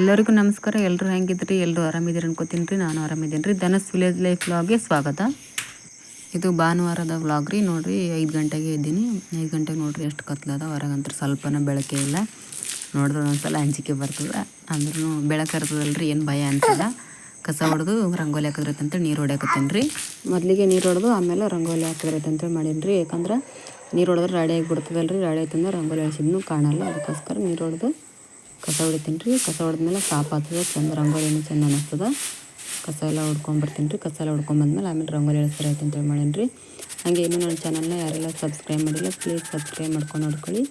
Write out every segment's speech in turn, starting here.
ಎಲ್ಲರಿಗೂ ನಮಸ್ಕಾರ. ಎಲ್ಲರೂ ಹೆಂಗಿದ್ರಿ? ಎಲ್ಲರೂ ಆರಾಮಿದ್ದೀರಿ ಅನ್ಕೋತೀನಿ ರೀ. ನಾನು ಆರಾಮಿದ್ದೀನಿ ರೀ. ಧನಸ್ ವಿಲೇಜ್ ಲೈಫ್ ವ್ಲಾಗ್ಗೆ ಸ್ವಾಗತ. ಇದು ಭಾನುವಾರದ ವ್ಲಾಗ್ ರೀ. ನೋಡಿರಿ, ಐದು ಗಂಟೆಗೆ ಇದ್ದೀನಿ. ಐದು ಗಂಟೆಗೆ ನೋಡಿರಿ ಎಷ್ಟು ಕತ್ಲದ. ಹೊರಗಂತರ ಸ್ವಲ್ಪನೂ ಬೆಳಕೆ ಇಲ್ಲ. ನೋಡಿದ್ರೆ ಒಂದ್ಸಲ ಅಂಜಿಕೆ ಬರ್ತದೆ. ಅಂದ್ರೂ ಬೆಳಕು ಇರ್ತದಲ್ಲ ರೀ. ಏನು ಭಯ ಅನ್ಸಲ್ಲ. ಕಸ ಹೊಡೆದು ರಂಗೋಲಿ ಹಾಕಿದ್ರೈತಂತ ನೀರು ಹೊಡ್ಯಾಕತ್ತೀನಿ ರೀ. ಮೊದಲಿಗೆ ನೀರು ಹೊಡೆದು ಆಮೇಲೆ ರಂಗೋಲಿ ಹಾಕಿದ್ರೈತಂತ ಮಾಡೀನಿ ರೀ. ಯಾಕಂದ್ರೆ ನೀರು ಹೊಡೆದ್ರೆ ಬಿಡ್ತದಲ್ಲ ರೀ. ರಾಡಿ ಆಯ್ತಂದ್ರೆ ರಂಗೋಲಿ ಹಚ್ಚಿದ್ನು ಕಾಣಲ್ಲ. ಅದಕ್ಕೋಸ್ಕರ ನೀರು ಹೊಡೆದು ಕಸ ಹೊಡಿತೀನಿ ರೀ ಕಸ ಹೊಡೆದ್ಮೇಲೆ ಸಾಪ್ ಆಗ್ತದೆ, ಚಂದ ರಂಗೋಲಿನೂ ಚೆಂದ ಅನ್ನಿಸ್ತದ ಕಸ ಎಲ್ಲ ಹೊಡ್ಕೊಂಬರ್ತೀನಿ ರೀ. ಕಸ ಎಲ್ಲ ಹೊಡ್ಕೊಂಬಂದ್ಮೇಲೆ ಆಮೇಲೆ ರಂಗೋಲಿ ಎಳಿಸ್ತಾರೆ ಆಯ್ತು ಅಂತೇಳಿ ಮಾಡೀನಿ ರೀ. ಹಾಗೆ ಇನ್ನೂ ನನ್ನ ಚಾನಲ್ನ ಯಾರೆಲ್ಲ ಸಬ್ಸ್ಕ್ರೈಬ್ ಮಾಡಿಲ್ಲ ಪ್ಲೀಸ್ ಸಬ್ಸ್ಕ್ರೈಬ್ ಮಾಡ್ಕೊಂಡು ನೋಡ್ಕೊಳ್ಳಿ.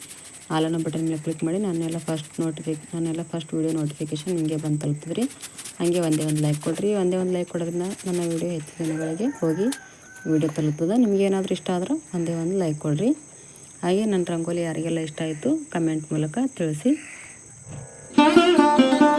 ಆಲನ ಬಟನ್ ಮೇಲೆ ಕ್ಲಿಕ್ ಮಾಡಿ ನನ್ನೆಲ್ಲ ಫಸ್ಟ್ ನೋಟಿಫಿಕ್ ನನ್ನೆಲ್ಲ ಫಸ್ಟ್ ವೀಡಿಯೋ ನೋಟಿಫಿಕೇಷನ್ ನಿಮಗೆ ಬಂದು ತಲುಪ್ತದೆ ರೀ. ಹಾಗೆ ಒಂದೇ ಒಂದು ಲೈಕ್ ಕೊಡಿರಿ. ಒಂದೇ ಒಂದು ಲೈಕ್ ಕೊಡೋದ್ರಿಂದ ನನ್ನ ವೀಡಿಯೋ ಹೆಚ್ಚು ದಿನಗಳಿಗೆ ಹೋಗಿ ವೀಡಿಯೋ ತಲುಪ್ತದೆ. ನಿಮ್ಗೆ ಏನಾದರೂ ಇಷ್ಟ ಆದ್ರೆ ಒಂದೇ ಒಂದು ಲೈಕ್ ಕೊಡಿರಿ. ಹಾಗೆ ನನ್ನ ರಂಗೋಲಿ ಯಾರಿಗೆಲ್ಲ ಇಷ್ಟ ಆಯಿತು ಕಮೆಂಟ್ ಮೂಲಕ ತಿಳಿಸಿ. ರಂಗೋಲಿ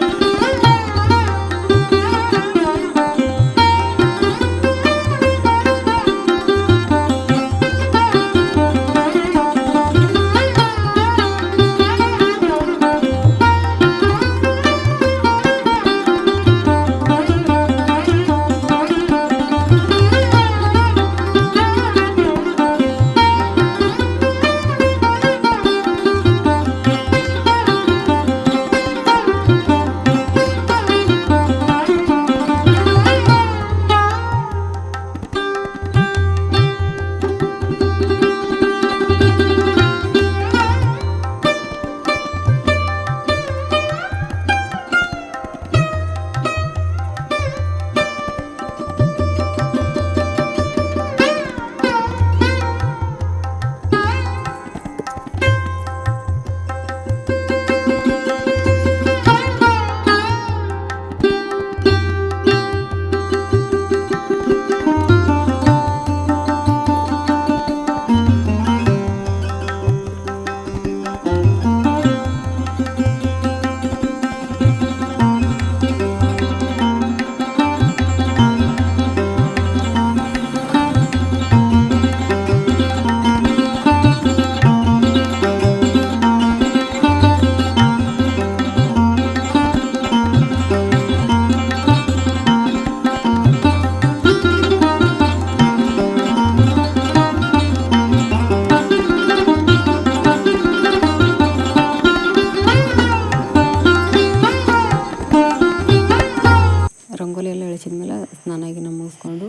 ಮುಗಿಸ್ಕೊಂಡು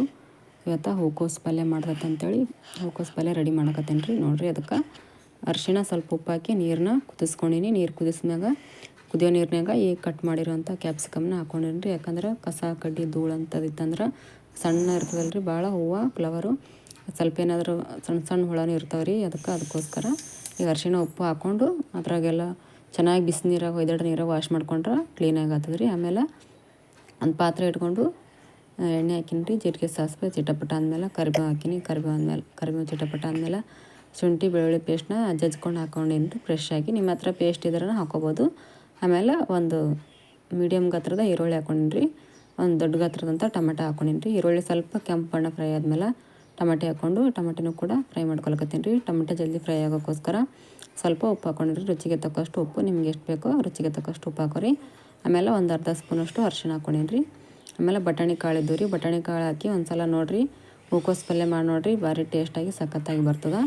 ಇವತ್ತು ಹೂಕೋಸು ಪಲ್ಯ ಮಾಡ್ದತ್ತೆ ಅಂತೇಳಿ ಹೂಕೋಸು ಪಲ್ಯ ರೆಡಿ ಮಾಡಕತ್ತೀನಿ ರೀ ನೋಡಿರಿ ಅದಕ್ಕೆ ಅರಿಶಿಣ ಸ್ವಲ್ಪ ಉಪ್ಪು ಹಾಕಿ ನೀರನ್ನ ಕುದಿಸ್ಕೊಂಡಿನಿ. ನೀರು ಕುದಿಸ್ಮ್ಯಾಗ ಕುದಿಯೋ ನೀರಿನಾಗ ಈ ಕಟ್ ಮಾಡಿರೋಂಥ ಕ್ಯಾಪ್ಸಿಕಮ್ನ ಹಾಕೊಂಡಿನಿ ರೀ. ಯಾಕಂದ್ರೆ ಕಸ, ಕಡ್ಡಿ, ಧೂಳು ಅಂತದಿತ್ತಂದ್ರೆ ಸಣ್ಣ ಇರ್ತದಲ್ಲ ರೀ ಭಾಳ ಹೂವು ಫ್ಲವರು ಸ್ವಲ್ಪ ಏನಾದರೂ ಸಣ್ಣ ಸಣ್ಣ ಹುಳನೂ ಇರ್ತಾವೆ ರೀ. ಅದಕ್ಕೆ ಅದಕ್ಕೋಸ್ಕರ ಈಗ ಅರಿಶಿಣ ಉಪ್ಪು ಹಾಕ್ಕೊಂಡು ಅದ್ರಾಗೆಲ್ಲ ಚೆನ್ನಾಗಿ ಬಿಸಿ ನೀರಾಗ ಒಯ್ದೆರಡು ನೀರಾಗ ವಾಶ್ ಮಾಡ್ಕೊಂಡ್ರೆ ಕ್ಲೀನಾಗಿ ಆಗ್ತದೆ ರೀ. ಆಮೇಲೆ ಒಂದು ಪಾತ್ರೆ ಇಟ್ಕೊಂಡು ಎಣ್ಣೆ ಹಾಕಿನಿ ರೀ ಜೀರಿಗೆ ಸಾಸಿವೆ, ಚಿಟಪಟ ಆದಮೇಲೆ ಕರಿಬೇವು ಹಾಕಿನಿ. ಕರಿಬೇವು ಆದಮೇಲೆ, ಕರಿಬೇವು, ಚಿಟಪಟ ಆದಮೇಲೆ ಶುಂಠಿ, ಬೆಳ್ಳುಳ್ಳಿ ಪೇಸ್ಟ್ನ ಜಜ್ಕೊಂಡು ಹಾಕ್ಕೊಂಡೀನಿ ರೀ ಫ್ರೆಶ್ ಆಗಿ. ನಿಮ್ಮ ಹತ್ರ ಪೇಸ್ಟ್ ಇದ್ರೆ ಹಾಕೋಬೋದು. ಆಮೇಲೆ ಒಂದು ಮೀಡಿಯಮ್ ಗಾತ್ರದ ಈರುಳ್ಳಿ ಹಾಕೊಂಡಿನಿ ರೀ ಒಂದು ದೊಡ್ಡ ಗಾತ್ರದಂಥ ಟೊಮೆಟೊ ಹಾಕೊಂಡಿನಿ ರೀ ಈರುಳ್ಳಿ ಸ್ವಲ್ಪ ಕೆಂಪು ಬಣ್ಣ ಫ್ರೈ ಆದಮೇಲೆ ಟೊಮೆಟೊ ಹಾಕ್ಕೊಂಡು ಟೊಮೆಟೊನೂ ಕೂಡ ಫ್ರೈ ಮಾಡ್ಕೊಳಕತ್ತೀನಿ ರೀ ಟೊಮೆಟೊ ಜಲ್ದಿ ಫ್ರೈ ಆಗೋಕ್ಕೋಸ್ಕರ ಸ್ವಲ್ಪ ಉಪ್ಪು ಹಾಕೊಂಡಿರಿ ರುಚಿಗೆ ತಕ್ಕಷ್ಟು ಉಪ್ಪು, ನಿಮ್ಗೆ ಎಷ್ಟು ಬೇಕೋ ರುಚಿಗೆ ತಕ್ಕಷ್ಟು ಉಪ್ಪು ಹಾಕೋರಿ. ಆಮೇಲೆ ಒಂದು ಅರ್ಧ ಸ್ಪೂನಷ್ಟು ಅರ್ಶಿಣ ಹಾಕ್ಕೊಂಡಿನಿ ರೀ ಆಮೇಲೆ ಬಟಾಣಿ ಕಾಳು ಇದ್ದು ರೀ. ಬಟಾಣಿ ಕಾಳು ಹಾಕಿ ಒಂದು ಸಲ ನೋಡಿರಿ ಹೂಕೋಸು ಪಲ್ಯ ಮಾಡಿ ನೋಡಿರಿ. ಭಾರಿ ಟೇಸ್ಟಾಗಿ ಸಖತ್ತಾಗಿ ಬರ್ತದೆ.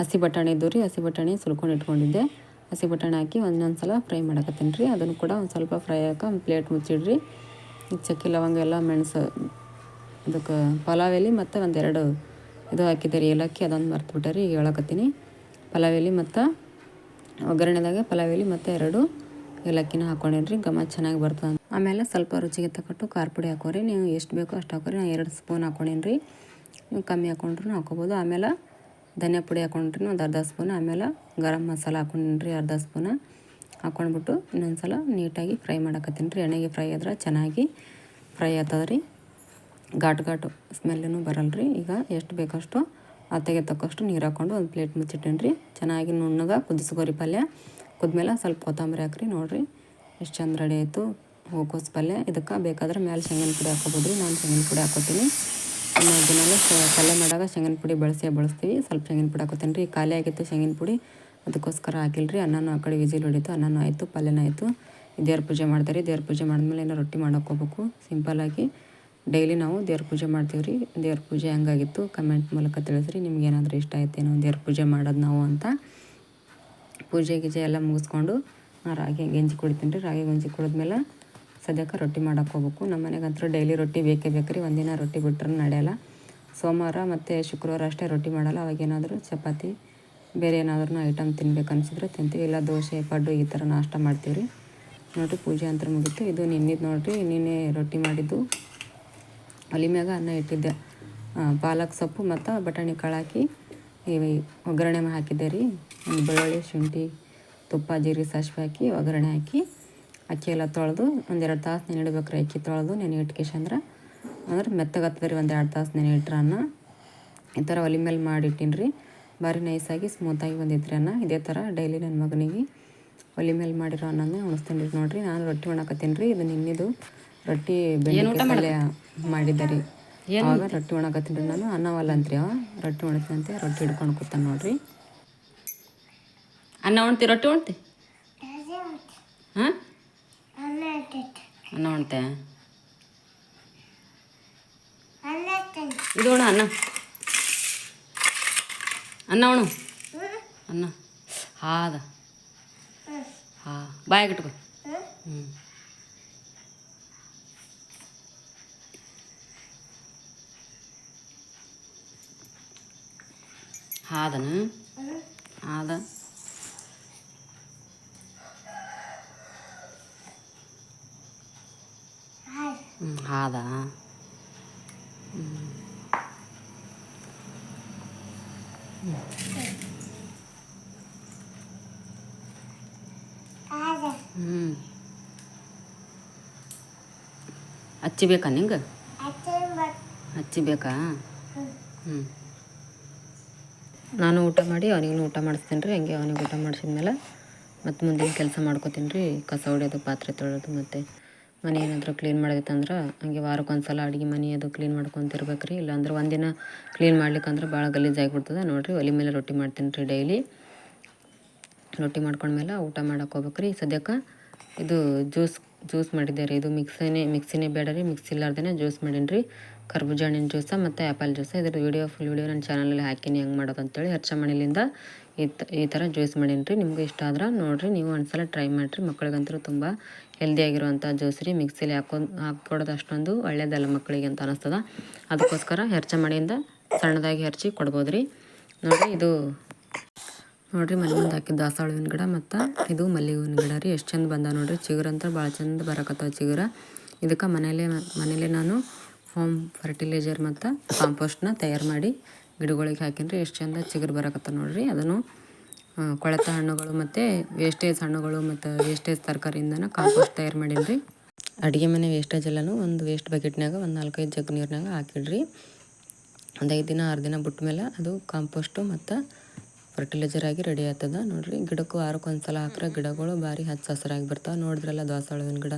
ಹಸಿ ಬಟಾಣಿ ಇದ್ದು ಹಸಿ ಬಟಾಣಿ ಸುಲ್ಕೊಂಡು ಇಟ್ಕೊಂಡಿದ್ದೆ. ಹಸಿ ಬಟಾಣಿ ಹಾಕಿ ಒಂದೊಂದು ಸಲ ಫ್ರೈ ಮಾಡಕತ್ತೀನಿ ರೀ. ಅದನ್ನು ಕೂಡ ಒಂದು ಸ್ವಲ್ಪ ಫ್ರೈ ಹಾಕಿ, ಒಂದು ಪ್ಲೇಟ್ ಮುಚ್ಚಿಡ್ರಿ. ಚಕ್ಕಿ ಲವಂಗ ಎಲ್ಲ ಮೆಣಸು, ಅದಕ್ಕೆ ಪಲಾವ್ ಮತ್ತು ಒಂದೆರಡು ಇದು ಹಾಕಿದ್ದೆ ರೀ, ಏಲಕ್ಕಿ ಅದೊಂದು ಮರ್ತುಬಿಟ್ಟೆ ರೀ ಹೇಳಕತ್ತೀನಿ. ಪಲಾವ್ ಮತ್ತು ಒಗ್ಗರಣೆದಾಗ ಪಲಾವ್ ಮತ್ತು ಎರಡು ಏಲಕ್ಕಿನ ಹಾಕ್ಕೊಂಡಿನಿ ರೀ ಚೆನ್ನಾಗಿ ಬರ್ತದೆ ಆಮೇಲೆ ಸ್ವಲ್ಪ ರುಚಿಗೆ ತಕ್ಕಟ್ಟು ಖಾರ ಪುಡಿ ಹಾಕೋರಿ. ನೀವು ಎಷ್ಟು ಬೇಕೋ ಅಷ್ಟು ಹಾಕೋರಿ. ನಾನು ಎರಡು ಸ್ಪೂನ್ ಹಾಕೊಂಡೇನಿ ರೀ. ನೀವು ಕಮ್ಮಿ ಹಾಕೊಂಡ್ರೂ ಹಾಕೋಬೋದು. ಆಮೇಲೆ ಧನಿಯಾ ಪುಡಿ ಹಾಕೊಂಡ್ರಿ. ಒಂದು ಅರ್ಧ ಸ್ಪೂನ್. ಆಮೇಲೆ ಗರಂ ಮಸಾಲ ಹಾಕೊಂಡೀನಿ ರೀ ಅರ್ಧ ಸ್ಪೂನ. ಹಾಕೊಂಡ್ಬಿಟ್ಟು ಇನ್ನೊಂದು ಸಲ ನೀಟಾಗಿ ಫ್ರೈ ಮಾಡಕತ್ತೀನಿ ರೀ. ಎಣ್ಣೆಗೆ ಫ್ರೈ ಆದ್ರೆ ಚೆನ್ನಾಗಿ ಫ್ರೈ ಆಗ್ತದೆ ರೀ. ಘಾಟ್ ಘಾಟು ಸ್ಮೆಲ್ಲೂ ಬರಲ್ಲ ರೀ. ಈಗ ಎಷ್ಟು ಬೇಕಷ್ಟು ಅತ್ತೆಗೆ ತಕ್ಕಷ್ಟು ನೀರು ಹಾಕೊಂಡು ಒಂದು ಪ್ಲೇಟ್ ಮುಚ್ಚಿಟ್ಟೇನಿ ರೀ. ಚೆನ್ನಾಗಿ ನುಣ್ಣಗೆ ಕುದಿಸ್ಕೋರಿ ಪಲ್ಯ. ಕುದ್ಮೇಲೆ ಸ್ವಲ್ಪ ಕೊತ್ತಂಬರಿ ಹಾಕ್ರಿ ನೋಡಿರಿ. ಎಷ್ಟು ಚಂದ ರೆಡಿ ಆಯಿತು. ಹೂಕೋಸು ಪಲ್ಯ ಇದಕ್ಕೆ ಬೇಕಾದ್ರೆ ಮೇಲೆ ಶೇಂಗನ ಪುಡಿ ಹಾಕೋಬೋದು ರೀ ನಾನು ಶೇಂಗನ ಪುಡಿ ಹಾಕೋತೀನಿ ನಾವು ದಿನಾಲೂ ಪಲ್ಯ ಮಾಡಾಗ ಶೇಂಗನ ಪುಡಿ ಬಳಸಿ ಬಳಸ್ತೀವಿ, ಸ್ವಲ್ಪ ಶೇಂಗನ ಪುಡಿ ಹಾಕೋತೀನಿ ರೀ ಖಾಲಿ ಆಗಿತ್ತು ಶೇಂಗನ ಪುಡಿ, ಅದಕ್ಕೋಸ್ಕರ ಹಾಕಿಲ್ಲ ರೀ ಅನ್ನನೂ ಆ ಕಡೆ ವಿಜಿಲ್ ಹೊಡಿತು, ಅನ್ನನೂ ಆಯಿತು, ಪಲ್ಯನೂ ಆಯಿತು. ದೇವ್ರ ಪೂಜೆ ಮಾಡ್ತಾರೆ, ದೇವ್ರ ಪೂಜೆ ಮಾಡಿದ್ಮೇಲೆ ಏನೋ ರೊಟ್ಟಿ ಮಾಡಕ್ಕೆ ಸಿಂಪಲ್ ಸಿಂಪಲ್ಲಾಗಿ ಡೈಲಿ ನಾವು ದೇವ್ರ ಪೂಜೆ ಮಾಡ್ತೀವಿ ರೀ ದೇವ್ರ ಪೂಜೆ ಹೆಂಗಾಗಿತ್ತು ಕಮೆಂಟ್ ಮೂಲಕ ತಿಳಿಸ್ರಿ, ನಿಮ್ಗೆ ಏನಾದರೂ ಇಷ್ಟ ಆಯ್ತೇನೋ ದೇವ್ರ ಪೂಜೆ ಮಾಡೋದು ನಾವು ಅಂತ. ಪೂಜೆ ಗೀಜೆ ಎಲ್ಲ ಮುಗಿಸ್ಕೊಂಡು ರಾಗಿ, ಗೆಂಜಿ ಕುಡಿತೀನಿ ರೀ ರಾಗಿ, ಗಂಜಿ ಕುಡಿದ್ಮೇಲೆ ಸದ್ಯಕ್ಕೆ ರೊಟ್ಟಿ ಮಾಡಕ್ಕೆ ಹೋಗ್ಬೇಕು. ನಮ್ಮ ಮನೆಗಂತೂ ಡೈಲಿ ರೊಟ್ಟಿ ಬೇಕೇ ಬೇಕು ರೀ. ಒಂದಿನ ರೊಟ್ಟಿ ಬಿಟ್ಟರೆ ನಡೆಯಲ್ಲ. ಸೋಮವಾರ ಮತ್ತು ಶುಕ್ರವಾರ ಅಷ್ಟೇ ರೊಟ್ಟಿ ಮಾಡಲ್ಲ. ಅವಾಗೇನಾದರೂ ಚಪಾತಿ, ಬೇರೆ ಏನಾದ್ರೂ ಐಟಮ್ ತಿನ್ಬೇಕು ಅನಿಸಿದ್ರೆ ತಿಂತೀವಿ. ಇಲ್ಲ ದೋಸೆ, ಪಡ್ಡು ಈ ಥರ ನಾಷ್ಟ ಮಾಡ್ತೀವಿ ರೀ. ನೋಡಿರಿ ಪೂಜೆ ಅಂತ ಮುಗೀತು. ಇದು ನಿನ್ನಿದ್ದು ನೋಡಿರಿ. ನಿನ್ನೆ ರೊಟ್ಟಿ ಮಾಡಿದ್ದು. ಒಲಿ ಮ್ಯಾಗ ಅನ್ನ ಇಟ್ಟಿದ್ದೆ. ಪಾಲಕ್ ಸೊಪ್ಪು ಮತ್ತು ಬಟಾಣಿ ಕಾಳು ಹಾಕಿ ಒಗ್ಗರಣೆ ಹಾಕಿದ್ದೆ ರೀ. ಬೆಳ್ಳುಳ್ಳಿ, ಶುಂಠಿ, ತುಪ್ಪ, ಜೀರಿಗೆ ಸಾಸಿವೆ ಹಾಕಿ ಒಗ್ಗರಣೆ ಹಾಕಿ ಅಕ್ಕಿ ಎಲ್ಲ ತೊಳೆದು ಒಂದೆರಡು ತಾಸು ನೆನೆ ಇಡ್ಬೇಕ್ರಿ ರೀ ಅಕ್ಕಿ ತೊಳೆದು ನೆನೆ ಇಟ್ಕೇಶಂದ್ರೆ ಅಂದ್ರೆ. ಮೆತ್ತಗತ್ತದ ರೀ ಒಂದು ಎರಡು ತಾಸು ನೆನೆ ಇಟ್ರೆ ಅನ್ನ. ಈ ಥರ ಒಲೆ ಮೇಲೆ ಮಾಡಿಟ್ಟಿನಿ ರೀ. ಭಾರಿ ನೈಸಾಗಿ ಸ್ಮೂತಾಗಿ ಬಂದಿತ್ತು ಅನ್ನ. ಇದೇ ಥರ ಡೈಲಿ ನನ್ನ ಮಗನಿಗೆ ಒಲೆ ಮೇಲೆ ಮಾಡಿರೋ ಅನ್ನನೇ ಉಣಿಸ್ತೀನಿ ನೋಡಿರಿ. ನಾನು ರೊಟ್ಟಿ ಒಣಕತ್ತೀನಿ ರೀ. ಇದು ನಿನ್ನಿದು ರೊಟ್ಟಿ ಪಲ್ಯ ಮಾಡಿದ್ದೆ ರೀ. ಆವಾಗ ರೊಟ್ಟಿ ಒಣಕತ್ತೀನಿ ರೀ ನಾನು. ಅನ್ನವಲ್ಲ ಅಂತ್ರಿ ಅವ. ರೊಟ್ಟಿ ಅಂತ ರೊಟ್ಟಿ ಹಿಡ್ಕೊಂಡು ಕೂತ ನೋಡ್ರಿ. ಅನ್ನ ಉಣ್ತಿ? ರೊಟ್ಟಿ ಉಣ್ತಿ? ಹಾಂ? ಅನ್ನ ಉಣ್ತೆ ಇದು ಉಣ ಅನ್ನ. ಅನ್ನ ಉಣು. ಅನ್ನ. ಹಾದ ಹಾ ಬಾಯಾಗಿಟ್ಕೊ ಹ್ಞೂ ಹಾದನ ಹಾದ ಹ್ಞೂ ಹಾದ? ಹ್ಞೂ ಹಚ್ಚಿ ಬೇಕಾ ನಿಂಗೆ? ಹಚ್ಚಿ ಬೇಕಾ ಹ್ಞೂ ನಾನು ಊಟ ಮಾಡಿ ಅವನಿಗೂ ಊಟ ಮಾಡಿಸ್ತೀನಿ ರೀ ಹಂಗೆ ಅವನಿಗೆ ಊಟ ಮಾಡಿಸಿದ್ಮೇಲೆ ಮತ್ತೆ ಮುಂದಿನ ಕೆಲಸ ಮಾಡ್ಕೋತೀನಿ ರೀ ಕಸ ಹೊಡೆಯೋದು ಪಾತ್ರೆ ತೊಳೆಯೋದು ಮತ್ತು ಮನೆ ಏನಾದರೂ ಕ್ಲೀನ್ ಮಾಡೋದಿತ್ತಂದ್ರೆ ಹಂಗೆ ವಾರಕ್ಕೊಂದು ಸಲ ಅಡುಗೆ ಮನೆ ಅದು ಕ್ಲೀನ್ ಮಾಡ್ಕೊತಿರ್ಬೇಕು ರೀ ಇಲ್ಲಾಂದ್ರೆ ಒಂದಿನ ಕ್ಲೀನ್ ಮಾಡ್ಲಿಕ್ಕಂದ್ರೆ ಭಾಳ ಗಲೀಜು ಆಗಿಬಿಡ್ತದೆ. ನೋಡಿರಿ ಒಲೆ ಮೇಲೆ ರೊಟ್ಟಿ ಮಾಡ್ತೀನಿ ರೀ ಡೈಲಿ ರೊಟ್ಟಿ ಮಾಡ್ಕೊಂಡ್ಮೇಲೆ ಊಟ ಮಾಡಕ್ಕೆ ಹೋಗ್ಬೇಕು ರೀ ಸದ್ಯಕ್ಕೆ ಇದು ಜ್ಯೂಸ್ ಜ್ಯೂಸ್ ಮಾಡಿದ್ದೆ ರೀ ಇದು ಮಿಕ್ಸಿನೇ ಮಿಕ್ಸಿನೇ ಬೇಡ ರೀ ಮಿಕ್ಸಿ ಇಲ್ಲಾರ್ದೇ ಜ್ಯೂಸ್ ಮಾಡೀನಿ ರೀ ಕರ್ಬೂಜ ಹಣ್ಣಿನ ಜ್ಯೂಸ ಮತ್ತು ಆ್ಯಪಲ್ ಜ್ಯೂಸ ಇದ್ರ ವೀಡಿಯೋ ಫುಲ್ ವೀಡಿಯೋ ನನ್ನ ಚಾನಲಲ್ಲಿ ಹಾಕಿನಿ. ಹೆಂಗೆ ಮಾಡೋದು ಅಂತೇಳಿ ಹೆಚ್ಚ ಮನೆಯಿಂದ ಈ ಥರ ಜ್ಯೂಸ್ ಮಾಡೀನಿ ರೀ ನಿಮ್ಗೆ ಇಷ್ಟ ಆದ್ರೆ ನೋಡಿರಿ. ನೀವು ಒಂದ್ಸಲ ಟ್ರೈ ಮಾಡಿರಿ. ಮಕ್ಳಿಗಂತೂ ತುಂಬ ಹೆಲ್ದಿಯಾಗಿರುವಂಥ ಜ್ಯೂಸ್ ರೀ ಮಿಕ್ಸಿಲಿ ಹಾಕೊಂಡು ಹಾಕ್ಕೊಡೋದು ಅಷ್ಟೊಂದು ಒಳ್ಳೇದಲ್ಲ ಮಕ್ಕಳಿಗೆ ಅಂತ ಅನಿಸ್ತದ. ಅದಕ್ಕೋಸ್ಕರ ಹೆರ್ಚ ಮನೆಯಿಂದ ಸಣ್ಣದಾಗಿ ಹೆರ್ಚಿ ಕೊಡ್ಬೋದು ರೀ. ನೋಡಿರಿ ಇದು ನೋಡಿರಿ ಮನೆ ಮುಂದೆ ಹಾಕಿದ್ದು ದಾಸವಾಳ ಹೂವಿನ ಗಿಡ ಮತ್ತು ಇದು ಮಲ್ಲಿಗೆ ಹೂವಿನ ಗಿಡ ರೀ. ಎಷ್ಟು ಚಂದ ಬಂದ ನೋಡಿರಿ. ಚಿಗುರು ಅಂತ ಭಾಳ ಚಂದ ಬರಕತ್ತವ ಚಿಗುರ. ಇದಕ್ಕೆ ಮನೇಲೇ ಮನೇಲೆ ನಾನು ಹೋಮ್ ಫರ್ಟಿಲೈಜರ್ ಮತ್ತು ಕಾಂಪೋಸ್ಟ್ನ ತಯಾರು ಮಾಡಿ ಗಿಡಗಳಿಗೆ ಹಾಕಿನ್ರಿ. ಎಷ್ಟು ಚಂದ ಚಿಗುರು ಬರಕತ್ತ ನೋಡಿರಿ. ಅದನ್ನು ಕೊಳೆತ ಹಣ್ಣುಗಳು ಮತ್ತು ವೇಸ್ಟೇಜ್ ಹಣ್ಣುಗಳು ಮತ್ತು ವೇಸ್ಟೇಜ್ ತರಕಾರಿಯಿಂದನ ಕಾಂಪೋಸ್ಟ್ ತಯಾರು ಮಾಡೀನಿ ರೀ ಅಡುಗೆ ಮನೆ ವೇಸ್ಟೇಜ್ ಎಲ್ಲನೂ ಒಂದು ವೇಸ್ಟ್ ಬಕೆಟ್ನಾಗ ಒಂದು ನಾಲ್ಕೈದು ಜಗ್ ನೀರಿನಾಗ ಹಾಕಿಡ್ರಿ ಒಂದು ಐದು ದಿನ, ಆರು ದಿನ ಬಿಟ್ಟ ಮೇಲೆ ಅದು ಕಾಂಪೋಸ್ಟು ಮತ್ತು ಫರ್ಟಿಲೈಸರ್ ಆಗಿ ರೆಡಿ ಆಗ್ತದ ನೋಡಿರಿ, ಗಿಡಕ್ಕೂ ವಾರಕ್ಕೆ ಒಂದು ಸಲ ಹಾಕ್ರೆ ಗಿಡಗಳು ಭಾರಿ ಹಚ್ಚ ಹಸಿರಾಗಿ ಬರ್ತಾವೆ. ನೋಡಿದ್ರಲ್ಲ ದಾಸವಾಳ ಗಿಡ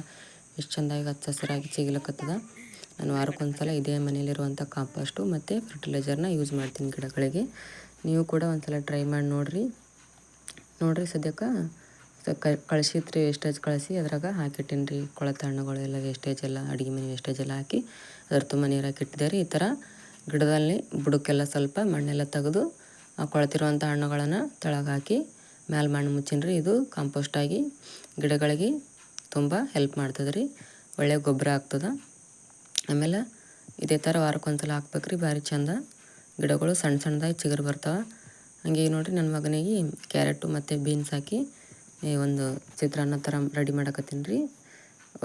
ಎಷ್ಟು ಚೆಂದಾಗಿ ಹಚ್ಚ ಹಸಿರಾಗಿ ಚಿಗಿಲಕ್ಕತ್ತದ ನಾನು ವಾರಕ್ಕೆ ಒಂದು ಸಲ ಇದೇ ಮನೇಲಿರುವಂಥ ಕಾಂಪೋಸ್ಟು ಮತ್ತು ಫರ್ಟಿಲೈಸರ್ನ ಯೂಸ್ ಮಾಡ್ತೀನಿ ಗಿಡಗಳಿಗೆ. ನೀವು ಕೂಡ ಒಂದು ಸಲ ಟ್ರೈ ಮಾಡಿ ನೋಡಿರಿ. ನೋಡ್ರಿ ಸದ್ಯಕ್ಕೆ. ಕಳಿಸಿತ್ರಿ ವೇಸ್ಟೇಜ್ ಕಳಿಸಿ, ಅದ್ರಾಗ ಹಾಕಿಟ್ಟೀನಿ ರೀ ಕೊಳೆತ ಹಣ್ಣುಗಳು ಎಲ್ಲ ವೇಸ್ಟೇಜ್ ಎಲ್ಲ, ಅಡುಗೆ ಮನೆ ವೇಸ್ಟೇಜ್ ಎಲ್ಲ ಹಾಕಿ ಅದ್ರ ತುಂಬ ನೀರಾಗಿ ಹಾಕಿಟ್ಟಿದ್ದೆ ರೀ ಈ ಥರ ಗಿಡದಲ್ಲಿ ಬುಡಕ್ಕೆಲ್ಲ ಸ್ವಲ್ಪ ಮಣ್ಣೆಲ್ಲ ತೆಗೆದು, ಆ ಕೊಳೆತಿರುವಂಥ ಹಣ್ಣುಗಳನ್ನು ತೆಳಗೆ ಹಾಕಿ, ಮ್ಯಾಲೆ ಮಣ್ಣು ಮುಚ್ಚಿನ ರೀ ಇದು ಕಾಂಪೋಸ್ಟ್ ಆಗಿ ಗಿಡಗಳಿಗೆ ತುಂಬ ಹೆಲ್ಪ್ ಮಾಡ್ತದೆ ರೀ. ಒಳ್ಳೆ ಗೊಬ್ಬರ ಆಗ್ತದೆ. ಆಮೇಲೆ ಇದೇ ಥರ ವಾರಕ್ಕೊಂದ್ಸಲ ಹಾಕ್ಬೇಕು ರೀ ಭಾರಿ ಚಂದ ಗಿಡಗಳು ಸಣ್ಣ ಸಣ್ಣದಾಗಿ ಚಿಗುರು ಬರ್ತಾವೆ. ಹಂಗೆ ನೋಡಿರಿ ನನ್ನ ಮಗನಿಗೆ ಕ್ಯಾರೆಟು ಮತ್ತು ಬೀನ್ಸ್ ಹಾಕಿ ಒಂದು ಚಿತ್ರಾನ್ನ ಥರ ರೆಡಿ ಮಾಡಕತ್ತೀನಿ ರೀ.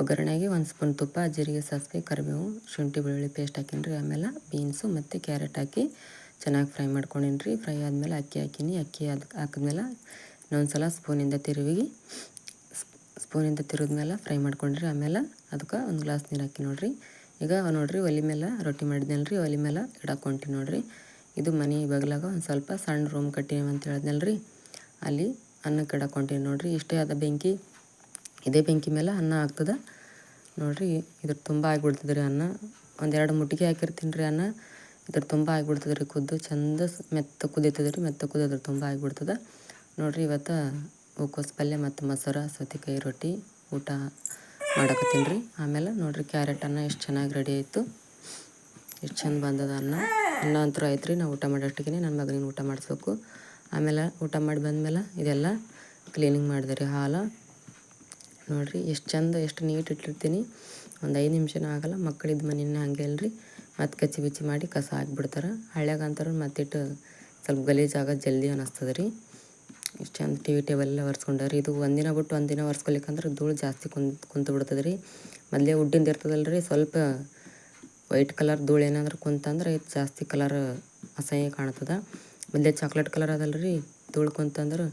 ಒಗ್ಗರಣೆಗೆ ಒಂದು ಸ್ಪೂನ್ ತುಪ್ಪ, ಜೀರಿಗೆ, ಸಾಸಿವೆ, ಕರಿಬೇವು, ಶುಂಠಿ, ಬೆಳ್ಳುಳ್ಳಿ ಪೇಸ್ಟ್ ಹಾಕೀನಿ ರೀ. ಆಮೇಲೆ ಬೀನ್ಸು ಮತ್ತು ಕ್ಯಾರೆಟ್ ಹಾಕಿ ಚೆನ್ನಾಗಿ ಫ್ರೈ ಮಾಡ್ಕೊಂಡೀನಿ ರೀ. ಫ್ರೈ ಆದಮೇಲೆ ಅಕ್ಕಿ ಹಾಕೀನಿ. ಅಕ್ಕಿ ಅದು ಹಾಕಿದ್ಮೇಲೆ ಇನ್ನೊಂದು ಸಲ ಸ್ಪೂನಿಂದ ತಿರುವಿ ಸ್ಪೂನಿಂದ ತಿರುಗಿದ್ಮೇಲೆ ಫ್ರೈ ಮಾಡ್ಕೊಂಡ್ರಿ. ಆಮೇಲೆ ಅದಕ್ಕೆ ಒಂದು ಗ್ಲಾಸ್ ನೀರು ಹಾಕಿ ನೋಡಿರಿ. ಈಗ ನೋಡಿರಿ ಒಲೆ ಮೇಲೆ ರೊಟ್ಟಿ ಮಾಡಿದ್ನಲ್ಲ ರೀ ಒಲೆ ಮೇಲೆ ಇಡಕ್ಕೆ ಹೊಂಟಿ ನೋಡ್ರಿ. ಇದು ಮನೆ ಬಗ್ಲಾಗ ಒಂದು ಸ್ವಲ್ಪ ಸಣ್ಣ ರೂಮ್ ಕಟ್ಟಿವಿ ಅಂತ ಹೇಳಿದ್ನಲ್ಲ ರೀ ಅಲ್ಲಿ ಅನ್ನ ಹೊಂಟೀನಿ ನೋಡ್ರಿ. ಇಷ್ಟೇ ಆದ ಬೆಂಕಿ, ಇದೇ ಬೆಂಕಿ ಮೇಲೆ ಅನ್ನ ಆಗ್ತದೆ. ನೋಡ್ರಿ, ಇದ್ರ ತುಂಬ ಆಗಿಬಿಡ್ತದೆ ರೀ ಅನ್ನ. ಒಂದೆರಡು ಮುಟ್ಟಿಗೆ ಹಾಕಿರ್ತೀನಿ ರೀ ಅನ್ನ. ಇದ್ರ ತುಂಬ ಆಗಿಬಿಡ್ತದೆ ರೀ ಕುದ್ದು. ಚಂದ ಮೆತ್ತ ಕುದೀತದೆ ರೀ ಮೆತ್ತ ಕುದಿಯೋದ್ರ ತುಂಬ ಆಗಿಬಿಡ್ತದೆ. ನೋಡ್ರಿ, ಇವತ್ತು ಹೂಕೋಸು ಪಲ್ಯ ಮತ್ತು ಮೊಸರು, ಸೌತೆಕಾಯಿ ರೊಟ್ಟಿ, ಊಟ ಮಾಡಕತ್ತೀನಿ ರೀ ಆಮೇಲೆ ನೋಡಿರಿ, ಕ್ಯಾರೆಟ್ ಅನ್ನ ಎಷ್ಟು ಚೆನ್ನಾಗಿ ರೆಡಿ ಆಯಿತು. ಎಷ್ಟು ಚಂದ ಬಂದದ ಅನ್ನ. ಅನ್ನ ಅಂತೂ ಆಯ್ತು ರೀ ನಾವು ಊಟ ಮಾಡೋಷ್ಟಿಗೆ ನನ್ನ ಮಗನಿಗೆ ಊಟ ಮಾಡಿಸ್ಬೇಕು. ಆಮೇಲೆ ಊಟ ಮಾಡಿ ಬಂದಮೇಲೆ ಇದೆಲ್ಲ ಕ್ಲೀನಿಂಗ್ ಮಾಡಿದೆ ರೀ ಹಾಲು. ನೋಡಿರಿ ಎಷ್ಟು ಚಂದ, ಎಷ್ಟು ನೀಟ್ ಇಟ್ಟಿರ್ತೀನಿ. ಒಂದು ಐದು ನಿಮಿಷನೂ ಆಗಲ್ಲ ಮಕ್ಕಳಿದ್ದ ಮನೆಯನ್ನ ಹಂಗೆ ಅಲ್ರಿ. ಮತ್ತು ಕಚ್ಚಿ ಬಿಚ್ಚಿ ಮಾಡಿ ಕಸ ಹಾಕ್ಬಿಡ್ತಾರೆ. ಹಳ್ಯಾಗ ಅಂತಾರೆ ಮತ್ತಿಟ್ಟು ಸ್ವಲ್ಪ ಗಲೀಜಾಗೋದು ಜಲ್ದಿ ಅನ್ನಿಸ್ತದೆ ರೀ ಇಷ್ಟು ಚಂದ ಟಿ ವಿ ಟೇಬಲ್ ಎಲ್ಲ ರೀ ಇದು ಒಂದಿನ ಬಿಟ್ಟು ಒಂದಿನ ಒರೆಸ್ಕೊಲಿಕ್ಕಂದ್ರೆ ಧೂಳು ಜಾಸ್ತಿ ಕುಂತ್ ಕುಂತು ಬಿಡ್ತದೆ ರೀ ಮೊದಲೇ ಉಡ್ಡಿಂದ ಇರ್ತದಲ್ಲ ರೀ ಸ್ವಲ್ಪ ವೈಟ್ ಕಲರ್ ಧೂಳು ಏನಾದರೂ ಕುಂತಂದ್ರೆ ಇದು ಜಾಸ್ತಿ ಕಲರ್ ಅಸಹ್ಯ ಕಾಣ್ತದ. ಮುಂದೆ ಚಾಕ್ಲೇಟ್ ಕಲರ್ ಅದಲ್ಲ ರೀ ಧೂಳು ಕುಂತಂದ್ರೆ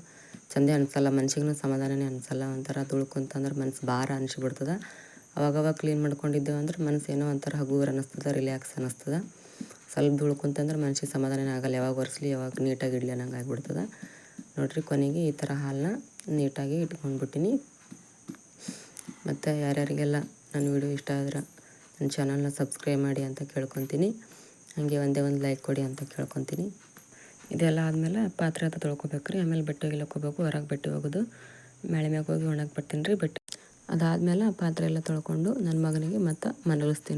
ಚಂದೇ ಅನ್ಸಲ್ಲ ಮನ್ಸಿಗೂ ಸಮಾಧಾನನೇ ಅನ್ಸಲ್ಲ, ಒಂಥರ ಧೂಳು ಕುಂತಂದ್ರೆ ಮನ್ಸು ಭಾರ ಅನಿಸ್ಬಿಡ್ತದೆ. ಅವಾಗವಾಗ ಕ್ಲೀನ್ ಮಾಡ್ಕೊಂಡಿದ್ದೇವೆ ಅಂದ್ರೆ ಮನಸ್ಸು ಏನೋ ಒಂಥರ ಹಗುರ ಅನ್ನಿಸ್ತದ ರಿಲ್ಯಾಕ್ಸ್ ಅನ್ನಿಸ್ತದ ಸ್ವಲ್ಪ ಧೂಳು ಕುಂತಂದ್ರೆ ಮನ್ಸಿಗೆ ಸಮಾಧಾನ ಆಗಲ್ಲ, ಯಾವಾಗ ಒರೆಸ್ಲಿ, ಯಾವಾಗ ನೀಟಾಗಿ ಇಡ್ಲಿ ಅನ್ನಂಗೆ ಆಗಿಬಿಡ್ತದೆ. ನೋಡಿರಿ ಕೊನೆಗೆ ಈ ಥರ ಹಾಲನ್ನ ನೀಟಾಗಿ ಇಟ್ಕೊಂಡ್ಬಿಟ್ಟಿನಿ. ಮತ್ತು ಯಾರ್ಯಾರಿಗೆಲ್ಲ ನನ್ನ ವಿಡಿಯೋ ಇಷ್ಟ ಆದ್ರೆ ನನ್ನ ಚಾನಲ್ನ ಸಬ್ಸ್ಕ್ರೈಬ್ ಮಾಡಿ ಅಂತ ಕೇಳ್ಕೊತೀನಿ. ಹಾಗೆ ಒಂದೇ ಒಂದು ಲೈಕ್ ಕೊಡಿ ಅಂತ ಕೇಳ್ಕೊತೀನಿ. ಇದೆಲ್ಲ ಆದಮೇಲೆ ಪಾತ್ರೆ ಅಂತ ತೊಳ್ಕೊಬೇಕು ರೀ ಆಮೇಲೆ ಬಟ್ಟೆ ಹೋಗ್ಬೇಕು ಹೊರಗೆ ಬಟ್ಟೆ ಹೋಗೋದು ಮೇಳೆ ಮ್ಯಾಗ ಹೋಗಿ ಒಣಗಿ ಬರ್ತೀನಿ ರೀ ಬಟ್ಟೆ. ಅದಾದಮೇಲೆ ಪಾತ್ರೆ ಎಲ್ಲ ತೊಳ್ಕೊಂಡು ನನ್ನ ಮಗನಿಗೆ ಮತ್ತು ಮಲಗಿಸ್ತೀನಿ